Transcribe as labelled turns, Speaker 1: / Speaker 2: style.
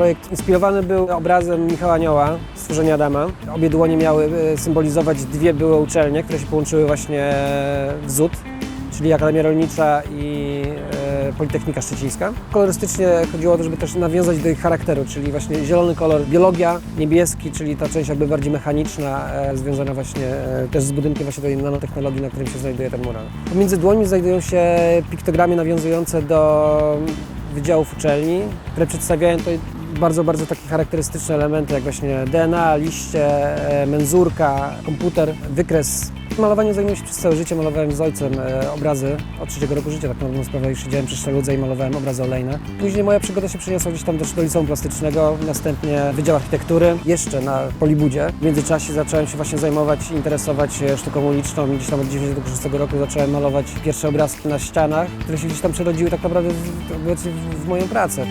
Speaker 1: projekt inspirowany był obrazem Michała Anioła, stworzenia Adama. Obie dłonie miały e, symbolizować dwie były uczelnie, które się połączyły właśnie w ZUT, czyli Akademia Rolnicza i e, Politechnika Szczecińska. Kolorystycznie chodziło o to, żeby też nawiązać do ich charakteru, czyli właśnie zielony kolor biologia, niebieski, czyli ta część jakby bardziej mechaniczna, e, związana właśnie też z budynkiem właśnie tej nanotechnologii, na którym się znajduje ten mural. Pomiędzy dłońmi znajdują się piktogramy nawiązujące do wydziałów uczelni, które przedstawiają to bardzo, bardzo takie charakterystyczne elementy, jak właśnie DNA, liście, e, menzurka, komputer, wykres. Malowaniem zajmuję się przez całe życie, malowałem z ojcem e, obrazy od trzeciego roku życia, tak na dobrą sprawę już siedziałem przy sztaludze i malowałem obrazy olejne. Później moja przygoda się przeniosła gdzieś tam do, liceum plastycznego, następnie Wydział Architektury, jeszcze na Polibudzie. W międzyczasie zacząłem się właśnie zajmować, interesować sztuką uliczną. Gdzieś tam od 96 roku zacząłem malować pierwsze obrazki na ścianach, które się gdzieś tam przerodziły tak naprawdę w, w, w moją pracę.